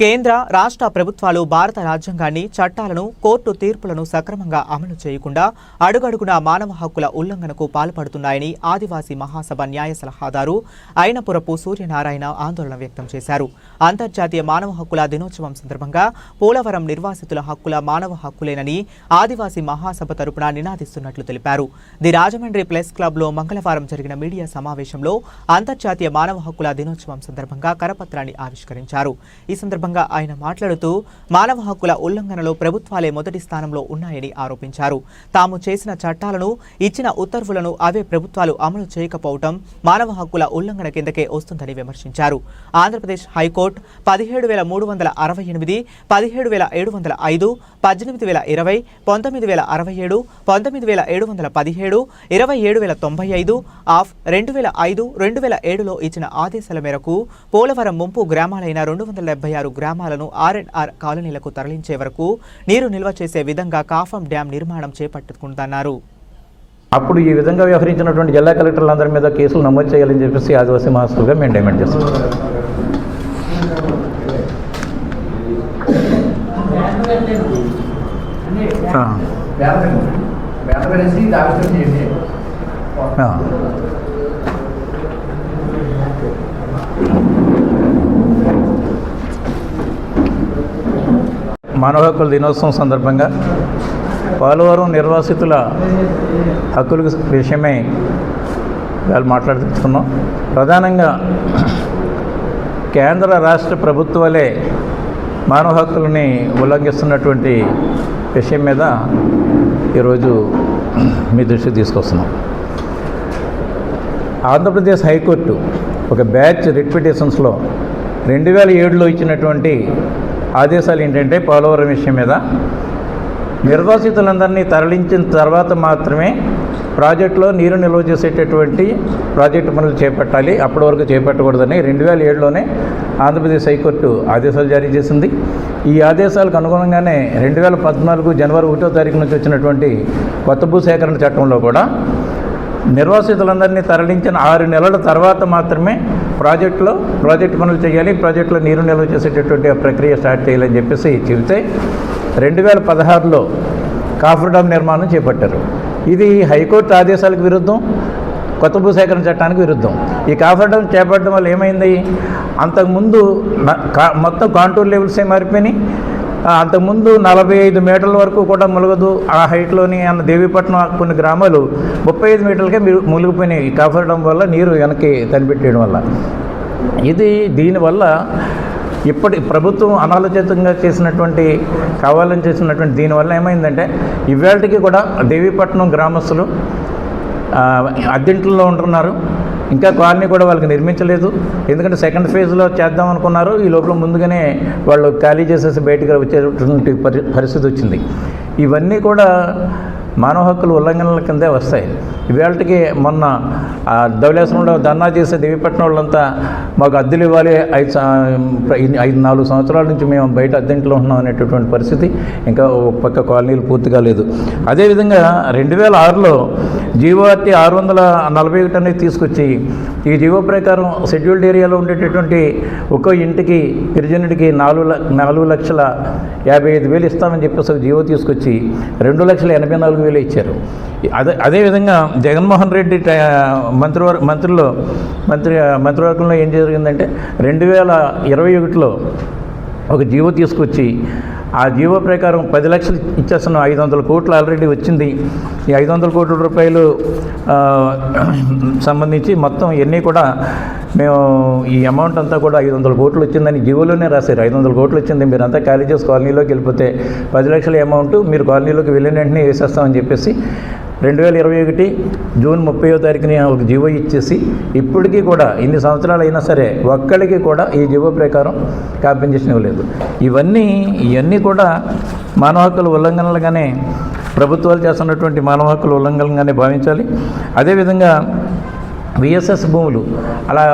కేంద్ర రాష్ట్ర ప్రభుత్వాలు భారత రాజ్యాంగాన్ని చట్టాలను కోర్టు తీర్పులను సక్రమంగా అమలు చేయకుండా అడుగడుగున మానవ హక్కుల ఉల్లంఘనకు పాల్పడుతున్నాయని ఆదివాసీ మహాసభ న్యాయ సలహాదారు అయినపురపు సూర్యనారాయణ ఆందోళన వ్యక్తం చేశారు. అంతర్జాతీయ మానవ హక్కుల దినోత్సవం సందర్భంగా పోలవరం నిర్వాసితుల హక్కుల మానవ హక్కులేనని ఆదివాసీ మహాసభ తరపున నినాదిస్తున్నట్లు తెలిపారు. ది రాజమండ్రి ప్లస్ క్లబ్లో మంగళవారం జరిగిన మీడియా సమావేశంలో అంతర్జాతీయ మానవ హక్కుల దినోత్సవం సందర్భంగా కరపత్రాన్ని ఆవిష్కరించారు. ఈ సందర్భంగా ఆయన మాట్లాడుతూ మానవ హక్కుల ఉల్లంఘనలో ప్రభుత్వాలే మొదటి స్థానంలో ఉన్నాయని ఆరోపించారు. తాము చేసిన చట్టాలను ఇచ్చిన ఉత్తర్వులను అవే ప్రభుత్వాలు అమలు చేయకపోవటం మానవ హక్కుల ఉల్లంఘన కిందకే వస్తుందని విమర్శించారు. ఆంధ్రప్రదేశ్ హైకోర్టు పదిహేడు వేల మూడు వందల అరవై ఎనిమిది పదిహేడు వేల ఏడు వందల ఐదు పద్దెనిమిది వేల ఇరవై పంతొమ్మిది వేల అరవై ఏడు పంతొమ్మిది వేల ఏడు వందల పదిహేడు ఇరవై ఏడు వేల తొంభై ఐదు ఆఫ్ రెండు వేల ఐదు రెండు వేల ఏడులో ఇచ్చిన ఆదేశాల మేరకు పోలవరం ముంపు గ్రామాలైన రెండు వందల డెబ్బై ఆరు గ్రామాలను ఆర్ఎన్ఆర్ కాలనీలకు తరలించే వరకు నీరు నిల్వ చేసే విధంగా కాఫం డ్యాం నిర్మాణం చేపట్టుకుందన్నారు. అప్పుడు ఈ విధంగా వ్యవహరించినటువంటి జిల్లా కలెక్టర్లందరి మీద కేసులు నమోదు చేయాలని చెప్పేసి ఆదివాసీ మహాసులుగా మేము డిమాండ్ చేస్తాం. బ్యానర్ వేసి దావితం చేసి మానవ హక్కుల దినోత్సవం సందర్భంగా పోలవరం నిర్వాసితుల హక్కుల విషయమై వాళ్ళు మాట్లాడుతున్నాం. ప్రధానంగా కేంద్ర రాష్ట్ర ప్రభుత్వాలే మానవ హక్కులని ఉల్లంఘిస్తున్నటువంటి విషయం మీద ఈరోజు మీ దృష్టికి తీసుకొస్తున్నాం. ఆంధ్రప్రదేశ్ హైకోర్టు ఒక బ్యాచ్ రిట్ పిటిషన్స్లో రెండు వేల ఏడులో ఇచ్చినటువంటి ఆదేశాలు ఏంటంటే పోలవరం విషయం మీద నిర్వాసితులందరినీ తరలించిన తర్వాత మాత్రమే ప్రాజెక్టులో నీరు నిల్వ చేసేటటువంటి ప్రాజెక్టు పనులు చేపట్టాలి. అప్పటి వరకు చేపట్టకూడదని రెండు వేల ఏడులోనే ఆంధ్రప్రదేశ్ హైకోర్టు ఆదేశాలు జారీ చేసింది. ఈ ఆదేశాలకు అనుగుణంగానే రెండు వేల పద్నాలుగు జనవరి ఒకటో తారీఖు నుంచి వచ్చినటువంటి కొత్త భూసేకరణ చట్టంలో కూడా నిర్వాసితులందరినీ తరలించిన ఆరు నెలల తర్వాత మాత్రమే ప్రాజెక్టులో ప్రాజెక్టు పనులు చేయాలి ప్రాజెక్టులో నీరు నిల్వ చేసేటటువంటి ఆ ప్రక్రియ స్టార్ట్ చేయాలని చెప్పేసి చెబితే రెండు వేల పదహారులో కాఫర్ డామ్ నిర్మాణం చేపట్టారు. ఇది హైకోర్టు ఆదేశాలకు విరుద్ధం కొత్త భూసేకరణ చట్టానికి విరుద్ధం. ఈ కాఫర్ డామ్ చేపట్టడం వల్ల ఏమైంది? అంతకుముందు కా- మొత్తం కాంటూర్ లెవెల్సే మారిపోయినాయి. అంతకుముందు నలభై ఐదు మీటర్ల వరకు కూడా ములగదు ఆ హైట్లోని అన్న దేవీపట్నం కొన్ని గ్రామాలు ముప్పై ఐదు మీటర్లకే మీరు మునిగిపోయినాయి. ఈ వల్ల నీరు వెనక్కి తనిపెట్టేయడం వల్ల. ఇది దీనివల్ల ఇప్పటి ప్రభుత్వం అనాలోచితంగా చేసినటువంటి కావాలని చేసినటువంటి దీనివల్ల ఏమైందంటే ఇవాళకి కూడా దేవీపట్నం గ్రామస్తులు అద్దెంట్లలో ఉంటున్నారు. ఇంకా కాలనీ కూడా వాళ్ళకి నిర్మించలేదు. ఎందుకంటే సెకండ్ ఫేజ్లో చేద్దాం అనుకున్నారు. ఈ లోపల ముందుగానే వాళ్ళు ఖాళీ చేసేసి బయటకు వచ్చేటువంటి పరి పరిస్థితి వచ్చింది. ఇవన్నీ కూడా మానవ హక్కుల ఉల్లంఘనల కిందే వస్తాయి. ఇవాళకి మొన్న ఆ ధవళేశ్వరంలో ధర్నా చేసే దేవిపట్నం వాళ్ళంతా మాకు అద్దెలు ఇవ్వాలి ఐదు ఐదు నాలుగు సంవత్సరాల నుంచి మేము బయట అద్దెంట్లో ఉన్నాం అనేటటువంటి పరిస్థితి ఇంకా ఒక పక్క కాలనీలు పూర్తిగా లేదు. అదేవిధంగా రెండు వేల ఆరులో జీవోఆర్టీ ఆరు వందల నలభై ఒకటి అనేది తీసుకొచ్చి ఈ జీవో ప్రకారం షెడ్యూల్డ్ ఏరియాలో ఉండేటటువంటి ఒక్కో ఇంటికి గిరిజనుడికి నాలుగు లక్ష నాలుగు లక్షల యాభై ఐదు వేలు ఇస్తామని చెప్పేసి ఒక జీవో తీసుకొచ్చి రెండు లక్షల ఎనభై నాలుగు వేలు ఇచ్చారు. అదే అదేవిధంగా జగన్మోహన్ రెడ్డి మంత్రివర్ మంత్రుల్లో మంత్రి మంత్రివర్గంలో ఏం జరిగిందంటే రెండు వేల ఇరవై ఒకటిలో ఒక జీవో తీసుకొచ్చి ఆ జీవో ప్రకారం పది లక్షలు ఇచ్చేస్తున్నాం ఐదు వందల కోట్లు ఆల్రెడీ వచ్చింది. ఈ ఐదు వందల కోట్ల రూపాయలు సంబంధించి మొత్తం ఇవన్నీ కూడా మేము ఈ అమౌంట్ అంతా కూడా ఐదు వందల కోట్లు వచ్చిందని జీవోలోనే రాశారు. ఐదు వందల కోట్లు వచ్చింది మీరంతా ఖాళీ చేసి కాలనీలోకి వెళ్ళిపోతే పది లక్షల అమౌంట్ మీరు కాలనీలోకి వెళ్ళిన వెంటనే వేసేస్తామని చెప్పేసి రెండు వేల ఇరవై ఒకటి జూన్ ముప్పయో తారీఖుని ఒక జీవో ఇచ్చేసి ఇప్పటికీ కూడా ఇన్ని సంవత్సరాలు అయినా సరే ఒక్కడికి కూడా ఈ జీవో ప్రకారం కాంపెన్సేషన్ ఇవ్వలేదు. ఇవన్నీ ఇవన్నీ కూడా మానవ హక్కుల ఉల్లంఘనలుగానే ప్రభుత్వాలు చేస్తున్నటువంటి మానవ హక్కుల ఉల్లంఘనలుగానే భావించాలి. అదేవిధంగా విఎస్ఎస్ భూములు. అలా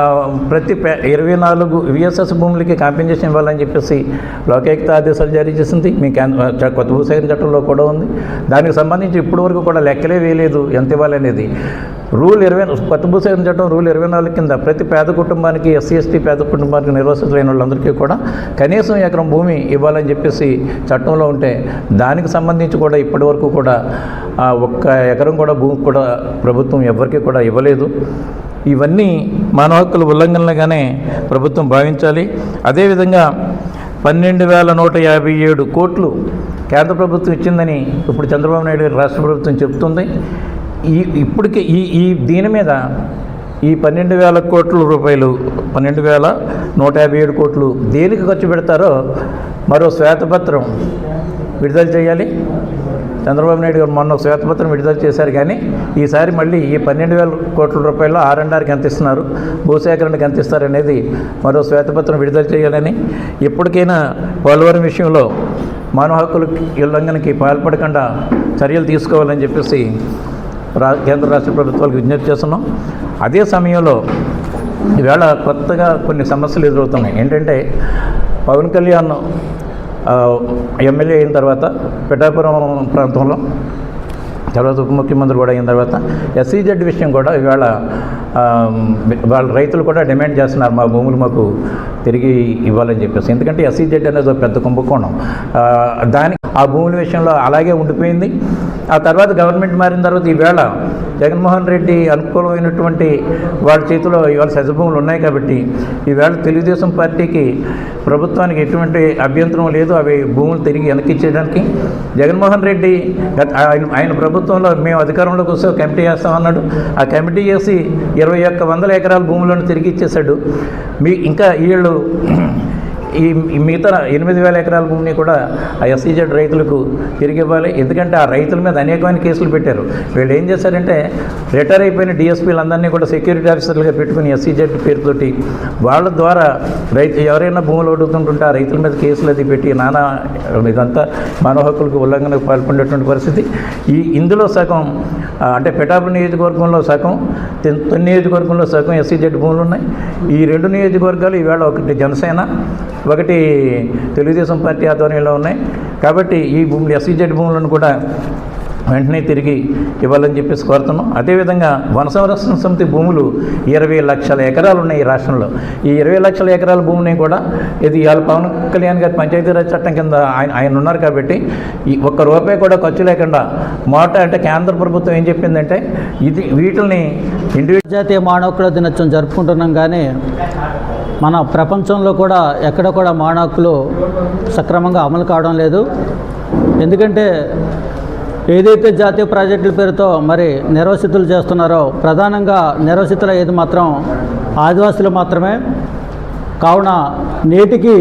ప్రతి ఇరవై నాలుగు విఎస్ఎస్ భూములకి కాంపెన్సేషన్ ఇవ్వాలని చెప్పేసి లోకాయుక్త ఆదేశాలు జారీ చేసింది. మీ కేంద్ర చ- కొత్త భూసేకరణ చట్టంలో కూడా ఉంది. దానికి సంబంధించి ఇప్పటి వరకు కూడా లెక్కలే వేయలేదు. ఎంత ఇవ్వాలనేది. రూల్ ఇరవై కొత్త భూసేకరణ చట్టం రూల్ ఇరవై నాలుగు కింద ప్రతి పేద కుటుంబానికి ఎస్సీ ఎస్టీ పేద కుటుంబానికి నిర్వసితులైన వాళ్ళందరికీ కూడా కనీసం ఎకరం భూమి ఇవ్వాలని చెప్పేసి చట్టంలో ఉంటే దానికి సంబంధించి కూడా ఇప్పటి వరకు కూడా ఒక్క ఎకరం కూడా భూమి కూడా ప్రభుత్వం ఎవరికి కూడా ఇవ్వలేదు. ఇవన్నీ మానవ హక్కుల ఉల్లంఘనలుగానే ప్రభుత్వం భావించాలి. అదేవిధంగా పన్నెండు వేల నూట యాభై ఏడు కోట్లు కేంద్ర ప్రభుత్వం ఇచ్చిందని ఇప్పుడు చంద్రబాబు నాయుడు గారు రాష్ట్ర ప్రభుత్వం చెప్తుంది. ఈ ఇప్పటికే ఈ ఈ దీని మీద ఈ పన్నెండు వేల కోట్ల రూపాయలు పన్నెండు వేల నూట యాభై ఏడు కోట్లు దేనికి ఖర్చు పెడతారో మరో శ్వేతపత్రం విడుదల చేయాలి. చంద్రబాబు నాయుడు గారు మొన్న శ్వేతపత్రం విడుదల చేశారు కానీ ఈసారి మళ్ళీ ఈ పన్నెండు వేల కోట్ల రూపాయలు ఆర్ఎన్ఆర్కి ఎంత ఇస్తున్నారు? భూసేకరణకి ఎంత ఇస్తారు అనేది మరో శ్వేతపత్రం విడుదల చేయాలని ఎప్పటికైనా పోలవరం విషయంలో మానవ హక్కుల ఉల్లంఘనకి పాల్పడకుండా చర్యలు తీసుకోవాలని చెప్పేసి రా కేంద్ర రాష్ట్ర ప్రభుత్వాలకు విజ్ఞప్తి చేస్తున్నాం. అదే సమయంలో ఈవేళ కొత్తగా కొన్ని సమస్యలు ఎదురవుతున్నాయి. ఏంటంటే పవన్ కళ్యాణ్ ఎమ్మెల్యే అయిన తర్వాత పిఠాపురం ప్రాంతంలో తర్వాత ఉప ముఖ్యమంత్రి కూడా అయిన తర్వాత ఎస్సీజెడ్ విషయం కూడా ఇవాళ వాళ్ళ రైతులు కూడా డిమాండ్ చేస్తున్నారు మా భూములు మాకు తిరిగి ఇవ్వాలని చెప్పేసి. ఎందుకంటే ఎస్సీజెడ్ అనేది ఒక పెద్ద కుంభకోణం. దానికి దాని ఆ భూముల విషయంలో అలాగే ఉండిపోయింది. ఆ తర్వాత గవర్నమెంట్ మారిన తర్వాత ఈవేళ జగన్మోహన్ రెడ్డి అనుకూలమైనటువంటి వాళ్ళ చేతిలో ఇవాళ సజభూములు ఉన్నాయి కాబట్టి ఈవేళ తెలుగుదేశం పార్టీకి ప్రభుత్వానికి ఎటువంటి అభ్యంతరం లేదు. అవి భూములు తిరిగి వెనక్కి ఇచ్చేయడానికి జగన్మోహన్ రెడ్డి ఆయన ఆయన ప్రభుత్వంలో మేము అధికారంలోకి వస్తే కమిటీ చేస్తామన్నాడు ఆ కమిటీ చేసి ఇరవై ఒక్క వందల ఎకరాల భూములను తిరిగి ఇచ్చేశాడు. మీ ఇంకా వీళ్ళు ఈ మిగతా ఎనిమిది వేల ఎకరాల భూమిని కూడా ఆ ఎస్సీజెడ్ రైతులకు తిరిగి ఇవ్వాలి. ఎందుకంటే ఆ రైతుల మీద అనేకమైన కేసులు పెట్టారు. వీళ్ళు ఏం చేశారంటే రిటైర్ అయిపోయిన డిఎస్పీలందరినీ కూడా సెక్యూరిటీ ఆఫీసర్లుగా పెట్టుకుని ఎస్సీజెడ్ పేరుతోటి వాళ్ళ ద్వారా రైతు ఎవరైనా భూములు అడుగుతుంటుంటే ఆ రైతుల మీద కేసులు అది పెట్టి నానా ఇదంతా మానవ హక్కులకు ఉల్లంఘనకు పాల్పడేటువంటి పరిస్థితి. ఈ ఇందులో సగం అంటే పిఠాపురం నియోజకవర్గంలో సగం తెన్- తొన్ని నియోజకవర్గంలో సగం ఎస్సీజెడ్ భూములు ఉన్నాయి. ఈ రెండు నియోజకవర్గాలు ఈవేళ ఒకటి జనసేన ఒకటి తెలుగుదేశం పార్టీ ఆధ్వర్యంలో ఉన్నాయి. కాబట్టి ఈ భూములు ఎస్సీజెడ్ భూములను కూడా వెంటనే తిరిగి ఇవ్వాలని చెప్పేసి కోరుతున్నాం. అదేవిధంగా వన సంరక్షణ సమితి భూములు ఇరవై లక్షల ఎకరాలు ఉన్నాయి ఈ రాష్ట్రంలో. ఈ ఇరవై లక్షల ఎకరాల భూమిని కూడా ఇది ఇవాళ పవన్ కళ్యాణ్ గారి పంచాయతీరాజ్ చట్టం కింద ఆయన ఆయన ఉన్నారు కాబట్టి ఈ ఒక్క రూపాయి కూడా ఖర్చు లేకుండా మోట అంటే కేంద్ర ప్రభుత్వం ఏం చెప్పిందంటే ఇది వీటిని ఇండివిజువల్ జాతీయ మానవ దినోత్సవం జరుపుకుంటున్నాం కానీ మన ప్రపంచంలో కూడా ఎక్కడ కూడా మానాకులు సక్రమంగా అమలు కావడం లేదు. ఎందుకంటే ఏదైతే జాతీయ ప్రాజెక్టుల పేరుతో మరి నిర్వసితులు చేస్తున్నారో ప్రధానంగా నిర్వసితులు అయ్యేది మాత్రం ఆదివాసులు మాత్రమే. కావున నేటికి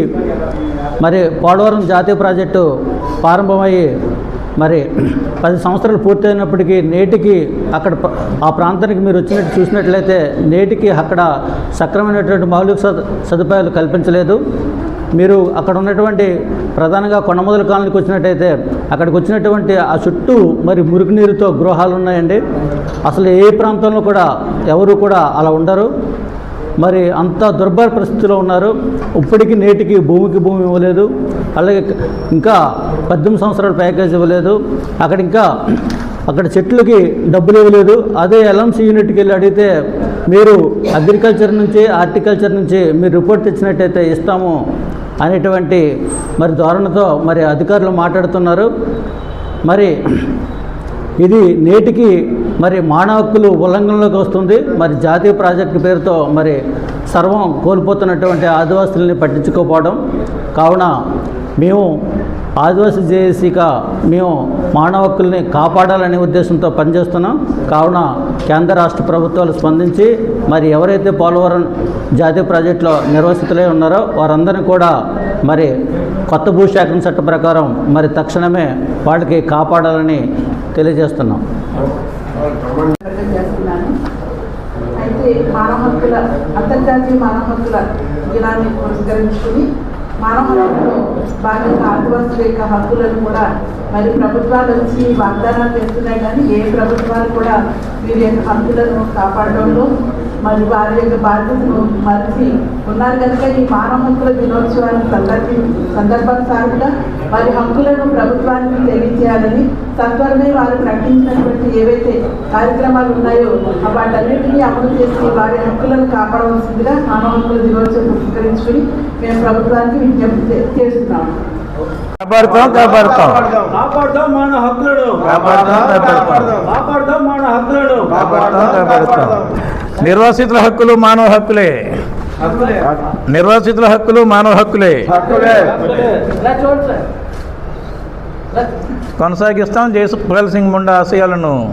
మరి పోడవరం జాతీయ ప్రాజెక్టు ప్రారంభమయ్యి మరి పది సంవత్సరాలు పూర్తయినప్పటికీ నేటికి అక్కడ ఆ ప్రాంతానికి మీరు వచ్చినట్టు చూసినట్లయితే నేటికి అక్కడ సక్రమైనటువంటి మౌలిక సదుపాయాలు కల్పించలేదు. మీరు అక్కడ ఉన్నటువంటి ప్రధానంగా కొండమొదల కాలనీకి వచ్చినట్టయితే అక్కడికి వచ్చినటువంటి ఆ చుట్టూ మరి మురికి నీరుతో గృహాలు ఉన్నాయండి అసలు ఏ ప్రాంతంలో కూడా ఎవరు కూడా అలా ఉండరు. మరి అంత దుర్భర పరిస్థితిలో ఉన్నారు. ఇప్పటికీ నేటికి భూమికి భూమి ఇవ్వలేదు. అలాగే ఇంకా పద్దెనిమిది సంవత్సరాల ప్యాకేజ్ ఇవ్వలేదు. అక్కడ ఇంకా అక్కడ చెట్లకి డబ్బులు ఇవ్వలేదు. అదే ఎల్ఎంసీ యూనిట్కి వెళ్ళి అడిగితే మీరు అగ్రికల్చర్ నుంచి హార్టికల్చర్ నుంచి మీరు రిపోర్ట్ తెచ్చినట్టయితే ఇస్తాము అనేటువంటి మరి ధోరణితో మరి అధికారులు మాట్లాడుతున్నారు. మరి ఇది నేటికి మరి మానవ హక్కులు ఉల్లంఘనలోకి వస్తుంది. మరి జాతీయ ప్రాజెక్టు పేరుతో మరి సర్వం కోల్పోతున్నటువంటి ఆదివాసుల్ని పట్టించుకోకపోవడం కావున మేము ఆదివాసీ జేఏసీగా మేము మానవ హక్కుల్ని కాపాడాలనే ఉద్దేశంతో పనిచేస్తున్నాం. కావున కేంద్ర రాష్ట్ర ప్రభుత్వాలు స్పందించి మరి ఎవరైతే పోలవరం జాతీయ ప్రాజెక్టులో నిర్వసితులై ఉన్నారో వారందరినీ కూడా మరి కొత్త భూసేకరణ చట్ట ప్రకారం మరి తక్షణమే వాళ్ళకి కాపాడాలని తెలియజేస్తున్నాం. అయితే మానవ హక్కుల అంతర్జాతీయ మానవ హక్కుల దినాన్ని పురస్కరించుకుని మానవ హక్కుల్లో భాగంగా ఆదివాసుల యొక్క హక్కులను కూడా మరి ప్రభుత్వాలు వచ్చి వాగ్దానాలు చేస్తున్నాయి కానీ ఏ ప్రభుత్వాలు కూడా వీరి యొక్క హక్కులను కాపాడడంలో మరి వారి యొక్క బాధ్యతను మరిచి ఉన్నారు కనుక ఈ మానవ హక్కుల దినోత్సవాన్ని సందర్భి సందర్భానుసారంగా వారి హక్కులను ప్రభుత్వానికి తెలియజేయాలని సత్వరమే వారు ప్రకటించినటువంటి ఏవైతే కార్యక్రమాలు ఉన్నాయో వాటన్నిటినీ అమలు చేసి వారి హక్కులను కాపాడవలసిందిగా మానవ హక్కుల దినోత్సవం పురస్కరించుకుని మేము ప్రభుత్వానికి విజ్ఞప్తి చేస్తున్నాము. కాపాడుతాం కాపాడుతాం. కాపాడుదాం మన హక్కులను. కాపాడుతాం కాపాడుతాం. కాపాడుదాం మన హక్కులను. కాపాడుతాం కాపాడుతాం. నిర్వాసితుల హక్కులు మానవ హక్కులే. నిర్వాసితుల హక్కులు మానవ హక్కులే. కొనసాగిస్తాం జయసుఖ్ సింగ్ ముండా ఆశయాలను.